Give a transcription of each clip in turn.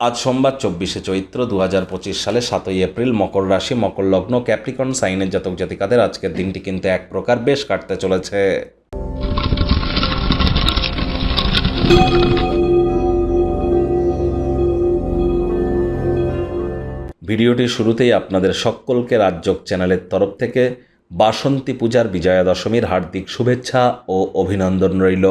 আজ সোমবার চব্বিশে চৈত্র দু হাজার পঁচিশ সালে সাতই এপ্রিল মকর রাশি, মকর লগ্ন, ক্যাপ্রিকন, সাইনের জাতক জাতিকাদের আজকের দিনটি কিন্তু এক প্রকার বেশ কাটতে চলেছে। ভিডিওটি শুরুতেই আপনাদের সকলকে রাজযোগ চ্যানেলের তরফ থেকে বাসন্তী পূজার বিজয়া দশমীর হার্দিক শুভেচ্ছা ও অভিনন্দন রইল।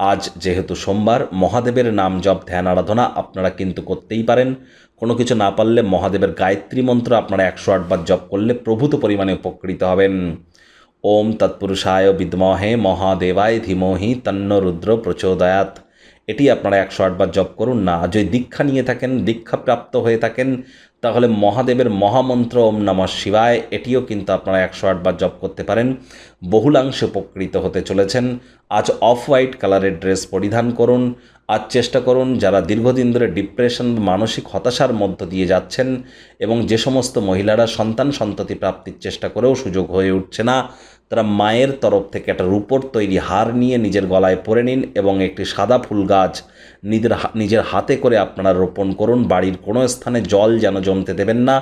আজ যেহেতু সোমবার, মহাদেবের নাম জপ, ধ্যান, আরাধনা আপনারা কিন্তু করতেই পারেন। কোনো কিছু না পারলে মহাদেবের গায়ত্রী মন্ত্র আপনারা একশো আটবার জপ করলে প্রভূত পরিমাণে উপকৃত হবেন। ওম তৎপুরুষায় বিদ্মহে মহাদেবায় ধীমহি তন্ন রুদ্র প্রচোদয়াত এটি আপনারা একশো আটবার জপ করুন, না যদি দীক্ষা নিয়ে থাকেন, দীক্ষাপ্রাপ্ত হয়ে থাকেন, তাহলে মহাদেবের মহামন্ত্র ওম নমঃ শিবায়, এটিও কিন্তু আপনারা একশো আটবার জপ করতে পারেন। বহুলাংশে উপকৃত হতে চলেছেন। আজ অফ হোয়াইট কালারের ড্রেস পরিধান করুন। আজ চেষ্টা করুন যারা দীর্ঘদিন ধরে ডিপ্রেশন মানসিক হতাশার মধ্য দিয়ে যাচ্ছেন এবং যে সমস্ত মহিলারা সন্তান সন্ততি প্রাপ্তির চেষ্টা করেও সুযোগ হয়ে উঠছে না, তারা মায়ের তরফ থেকে একটা রূপোর তৈরি হার নিয়ে নিজের গলায় পরে নিন এবং একটি সাদা ফুল গাছ নিজের নিজের হাতে করে আপনারা রোপণ করুন। বাড়ির কোনো স্থানে জল যেন জমতে দেবেন না।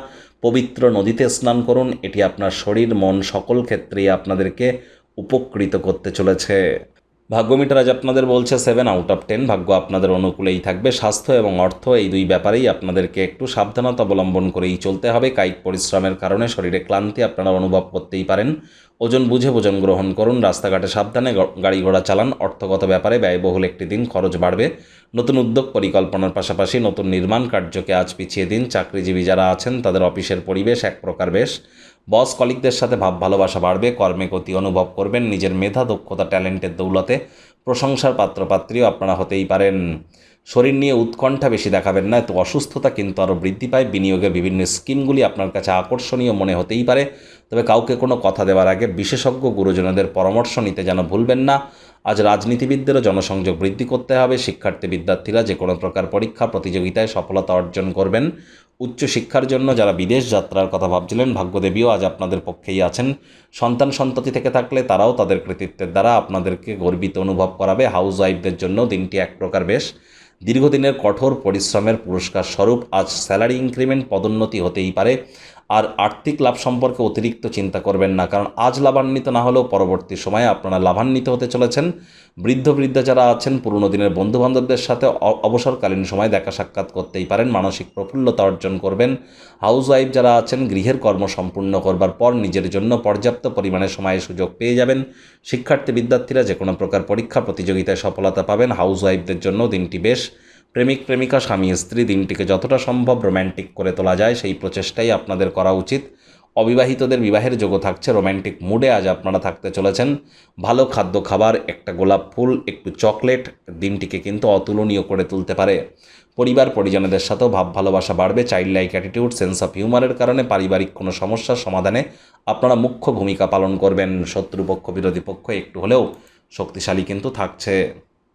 পবিত্র নদীতে স্নান করুন। এটি আপনার শরীর, মন সকল ক্ষেত্রেই আপনাদেরকে উপকৃত করতে চলেছে। ভাগ্যমিটার আজ আপনাদের বলছে সেভেন আউট অফ টেন ভাগ্য আপনাদের অনুকূলেই থাকবে। স্বাস্থ্য এবং অর্থ এই দুই ব্যাপারেই আপনাদেরকে একটু সাবধানতা অবলম্বন করেই চলতে হবে। কায়িক পরিশ্রমের কারণে শরীরে ক্লান্তি আপনারা অনুভব করতেই পারেন। ওজন বুঝে ওজন গ্রহণ করুন। রাস্তাঘাটে সাবধানে গাড়ি ঘোড়া চালান। অর্থগত ব্যাপারে ব্যয়বহুল একটি দিন খরচ বাড়বে। নতুন উদ্যোগ পরিকল্পনার পাশাপাশি নতুন নির্মাণ কার্যকে আজ পিছিয়ে দিন। চাকরিজীবী যারা আছেন, তাদের অফিসের পরিবেশ এক প্রকার বেশ। বস কলিকদের সাথে ভাব ভালোবাসা বাড়বে, কর্মে গতি অনুভব করবেন, নিজের মেধা, দক্ষতা, ট্যালেন্টের দৌলতে প্রশংসার পাত্রপাত্রীও আপনারা হতেই পারেন। শরীর নিয়ে উৎকণ্ঠা বেশি দেখাবেন না, তো অসুস্থতা কিন্তু আরও বৃদ্ধি পায়। বিনিয়োগের বিভিন্ন স্কিমগুলি আপনার কাছে আকর্ষণীয় মনে হতেই পারে। তবে কাউকে কোনো কথা দেওয়ার আগে বিশেষজ্ঞ গুরুজনদের পরামর্শ নিতে যেন ভুলবেন না। আজ রাজনীতিবিদদেরও জনসংযোগ বৃদ্ধি করতে হবে। শিক্ষার্থী বিদ্যার্থীরা যে কোনো প্রকার পরীক্ষা, প্রতিযোগিতায় সফলতা অর্জন করবেন। উচ্চশিক্ষার জন্য যারা বিদেশ যাত্রার কথা ভাবছিলেন, ভাগ্যদেবীও আজ আপনাদের পক্ষেই আছেন। সন্তান সন্ততি থেকে থাকলে তারাও তাদের কৃতিত্বের দ্বারা আপনাদেরকে গর্বিত অনুভব করাবে। হাউস ওয়াইফদের জন্য দিনটি এক প্রকার বেশ। দীর্ঘদিনের কঠোর পরিশ্রমের পুরস্কার স্বরূপ আজ স্যালারি ইনক্রিমেন্ট পদোন্নতি হতেই পারে। আর আর্থিক লাভ সম্পর্কে অতিরিক্ত চিন্তা করবেন না, কারণ আজ লাভান্বিত না হলেও পরবর্তী সময়ে আপনারা লাভান্বিত হতে চলেছেন। বৃদ্ধ বৃদ্ধা যারা আছেন, পুরনো দিনের বন্ধুবান্ধবদের সাথে অবসরকালীন সময় দেখা সাক্ষাৎ করতেই পারেন, মানসিক প্রফুল্লতা অর্জন করবেন। হাউস ওয়াইফ যারা আছেন, গৃহের কর্ম সম্পূর্ণ করবার পর নিজের জন্য পর্যাপ্ত পরিমাণে সময়ে সুযোগ পেয়ে যাবেন। শিক্ষার্থী, বিদ্যার্থীরা যে কোনো প্রকার পরীক্ষা, প্রতিযোগিতায় সফলতা পাবেন। হাউস ওয়াইফদের জন্য দিনটি বেশ প্রেমিক, প্রেমিকা, স্বামী, স্ত্রী দিনটিকে যতটা সম্ভব রোম্যান্টিক করে তোলা যায়, সেই প্রচেষ্টাই আপনাদের করা উচিত। অবিবাহিতদের বিবাহের যোগ্য থাকছে রোম্যান্টিক মুডে আজ আপনারা থাকতে চলেছেন। ভালো খাদ্য খাবার, একটা গোলাপ ফুল, একটু চকলেট দিনটিকে কিন্তু অতুলনীয় করে তুলতে পারে। পরিবার, পরিজনদের সাথেও ভাব ভালোবাসা বাড়বে child like attitude sense of হিউমারের কারণে পারিবারিক কোনো সমস্যার সমাধানে আপনারা মুখ্য ভূমিকা পালন করবেন। শত্রুপক্ষ, বিরোধী পক্ষ একটু হলেও শক্তিশালী কিন্তু থাকছে।